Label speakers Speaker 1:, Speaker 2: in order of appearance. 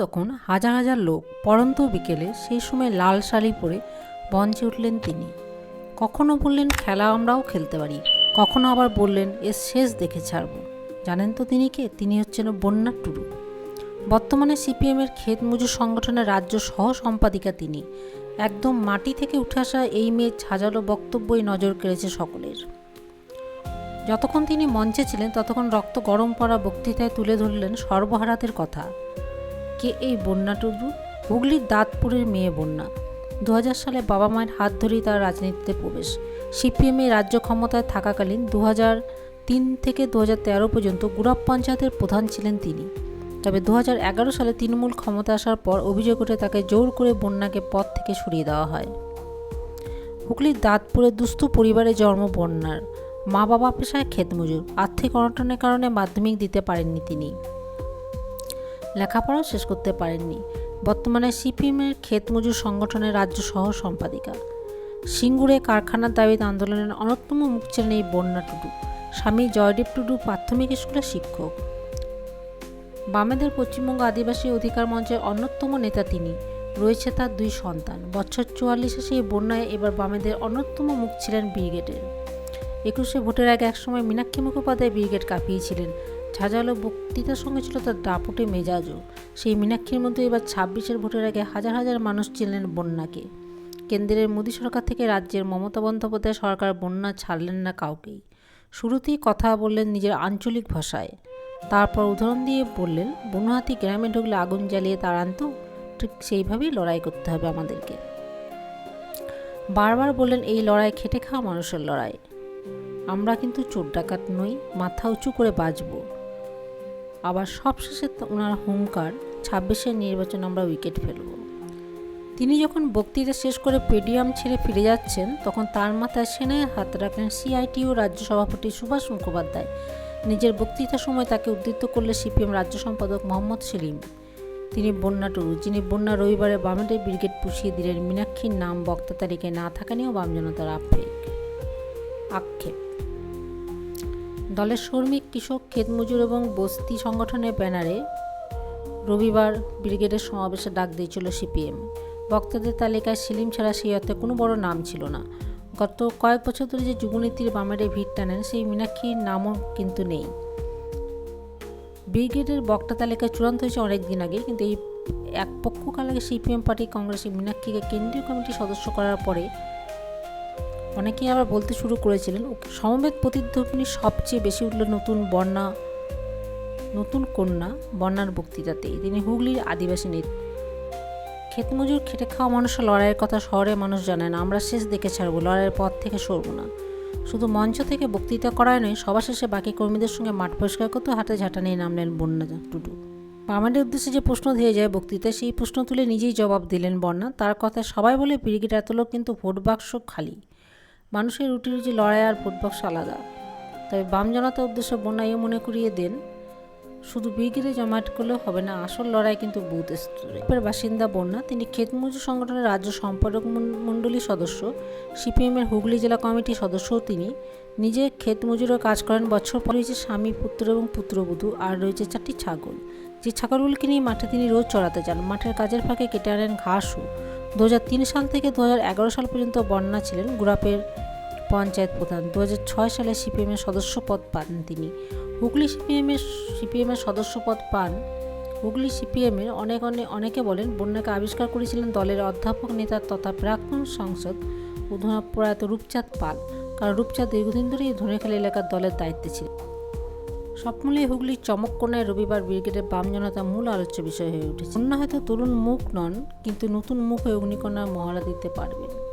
Speaker 1: তখন হাজার হাজার লোক পরন্ত বিকেলে সেই সময় লাল শাড়ি পরে মঞ্চে উঠলেন তিনি। কখনো বললেন, খেলা আমরাও খেলতে পারি। কখনো আবার বললেন এর শেষ দেখে ছাড়ব। জানেন তো তিনি কে? তিনি হচ্ছেন বন্যার টুডু। বর্তমানে সিপিএমের ক্ষেত মজুর সংগঠনের রাজ্য সহ সম্পাদিকা তিনি। একদম মাটি থেকে উঠে আসা এই মেয়ের ঝাঁঝালো বক্তব্যই নজর কেড়েছে সকলের। যতক্ষণ তিনি মঞ্চে ছিলেন, ততক্ষণ রক্ত গরম পড়া বক্তৃতায় তুলে ধরলেন সর্বহারাতের কথা। কে এই বন্যা টুডু হুগলির দাঁতপুরের মেয়ে বন্যা। দু হাজার সালে বাবা মায়ের হাত ধরেই তার রাজনীতিতে প্রবেশ। সিপিএমে রাজ্য ক্ষমতায় থাকাকালীন দু তিন থেকে দু তেরো পর্যন্ত গুড়াপ পঞ্চায়েতের প্রধান ছিলেন তিনি। তবে দু এগারো সালে তৃণমূল ক্ষমতা আসার পর অভিযোগ ওঠে তাকে জোর করে বন্যাকে পদ থেকে সরিয়ে দেওয়া হয়। হুগলির দাঁতপুরের দুস্থ পরিবারে জন্ম বন্যার। মা বাবা পেশায় ক্ষেতমজুর আর্থিক অনটনের কারণে মাধ্যমিক দিতে পারেননি তিনি। লেখাপড়াও শেষ করতে পারেননি। বর্তমানে সিপিএমের ক্ষেতমজুর সংগঠনের রাজ্য সহ সম্পাদিকা। সিঙ্গুরে কারখানার দাবিতে আন্দোলনের অন্যতম মুখ ছিলেন এই বন্যা টুডু। স্বামী জয়দেব টুডু প্রাথমিক স্কুলের শিক্ষক। বামেদের পশ্চিমবঙ্গ আদিবাসী অধিকার মঞ্চের অন্যতম নেতা তিনি। রয়েছে তার দুই সন্তান। বছর চুয়াল্লিশে সেই বন্যায় এবার বামেদের অন্যতম মুখ ছিলেন ব্রিগেডের। একুশে ভোটের আগে একসময় মীনাক্ষী মুখোপাধ্যায় ব্রিগেড কাঁপিয়েছিলেন। ঝাঁঝালো বক্তৃতার সঙ্গে ছিল তার দাপুটে মেজাজও। সেই মীনাক্ষীর মধ্যে এবার ছাব্বিশের ভোটের আগে হাজার হাজার মানুষ চিনলেন বন্যাকে। কেন্দ্রের মোদী সরকার থেকে রাজ্যের মমতা বন্দ্যোপাধ্যায় সরকার বন্যা ছাড়লেন না কাউকেই। শুরুতেই কথা বললেন নিজের আঞ্চলিক ভাষায়। তারপর উদাহরণ দিয়ে বললেন বনহাতি গ্রামে ঢুকলে আগুন জ্বালিয়ে তার আনতো, ঠিক সেইভাবেই লড়াই করতে হবে আমাদেরকে। বারবার বললেন, এই লড়াই খেটে খাওয়া মানুষের লড়াই। আমরা কিন্তু চোর ডাকাত নই, মাথা উঁচু করে বাঁচব। আবার সবশেষে ওনার হুঙ্কার, ছাব্বিশের নির্বাচন আমরা উইকেট ফেলব। তিনি যখন বক্তৃতা শেষ করে পেডিয়াম ছেড়ে ফিরে যাচ্ছেন, তখন তার মাথায় সেনায় হাত রাখলেন সিআইটিউ রাজ্য সভাপতি সুভাষ মুখোপাধ্যায়। নিজের বক্তৃতার সময় তাকে উদ্ধৃত করলে সিপিএম রাজ্য সম্পাদক মোহাম্মদ সেলিম। তিনি বন্যা টুরু, যিনি বন্যা রবিবারে বামেদের ব্রিগেড পুষিয়ে দিলেন মীনাক্ষীর নাম বক্তা তালিকায় না থাকা নিয়েও বাম জনতার আক্ষেপ। দলের শ্রমিক, কৃষক ক্ষেতমজুর এবং বস্তি সংগঠনের ব্যানারে রবিবার ব্রিগেডের সমাবেশে ডাক দিয়েছিল সিপিএম। বক্তাদের তালিকায় সেলিম ছাড়া সেই অর্থে কোনো বড় নাম ছিল না। গত কয়েক বছর ধরে যে যুবনীতির বামেরে ভিড় টানেন, সেই মীনাক্ষীর নামও কিন্তু নেই। ব্রিগেডের বক্তা তালিকায় চূড়ান্ত হয়েছে অনেক দিন আগে, কিন্তু এই এক পক্ষকাল আগে সিপিএম পার্টি কংগ্রেসের মীনাক্ষীকে কেন্দ্রীয় কমিটির সদস্য করার পরে অনেকেই আবার বলতে শুরু করেছিলেন সমবেত প্রতিধ্বনি সবচেয়ে বেশি উঠল নতুন বন্যা, নতুন কন্যা বন্যার বক্তৃতাতেই তিনি হুগলির আদিবাসী নেতা। ক্ষেতমজুর খেটে খাওয়া মানুষের লড়াইয়ের কথা শহরে মানুষ জানে না। আমরা শেষ দেখে ছাড়বো, লড়াইয়ের পথ থেকে সরবো না। শুধু মঞ্চ থেকে বক্তৃতা করায় নয়, সবার শেষে বাকি কর্মীদের সঙ্গে মাঠ পরিষ্কার করতে হাতে ঝাঁটা নিয়ে নামলেন বন্যা টুডু আমাদের উদ্দেশ্যে যে প্রশ্ন ধেয়ে যায় বক্তৃতায়, সেই প্রশ্ন তুলে নিজেই জবাব দিলেন বন্যা। তার কথায় সবাই বলে ব্রিগেড এত লোক কিন্তু ভোট বাক্স খালি। মানুষের রুটি রুজি লড়াই আর ভোট বাক্স আলাদা। তবে বাম জনতার উদ্দেশ্যে বন্যা এ মনে করিয়ে দেন, শুধু ব্রিগেডে জমায়েত করলে হবে না, আসল লড়াই কিন্তু বুথ স্তরে। বাসিন্দা বন্যা, তিনি ক্ষেতমজুর সংগঠনের রাজ্য সম্পাদক মণ্ডলীর সদস্য, সিপিএমের হুগলি জেলা কমিটির সদস্যও তিনি। নিজে ক্ষেতমজুরও কাজ করেন, বছর পর রয়েছে স্বামী, পুত্র এবং পুত্রবধূ, আর রয়েছে চারটি ছাগল। যে ছাগলগুলিকে নিয়ে মাঠে তিনি রোজ চড়াতে যান, মাঠের কাজের ফাঁকে কেটে আনেন ঘাসও। দু হাজার তিন সাল থেকে দু হাজার এগারো সাল পর্যন্ত বন্যা ছিলেন গুড়াপের পঞ্চায়েত প্রধান। দু হাজার ছয় সালে সিপিএমের সদস্য পদ পান তিনি। হুগলি সিপিএমের সিপিএমের সদস্য পদ পান হুগলি সিপিএমের অনেক অনেক অনেকে বলেন বন্যাকে আবিষ্কার করেছিলেন দলের অধ্যাপক, নেতা তথা প্রাক্তন সাংসদ প্রয়াত রূপচাঁদ পাল। কারণ রূপচাঁদ দীর্ঘদিন ধরেই ধনেখালী এলাকার দলের দায়িত্বে ছিলেন। সব হুগলির চমককোনায় রবিবার ব্রিগেডের বাম জনতা মূল আলোচ্য বিষয় হয়ে উঠেছে। অন্য হয়তো তরুণ মুখ নন, কিন্তু নতুন মুখ হয়ে অগ্নিকণার মহড়া দিতে পারবেন।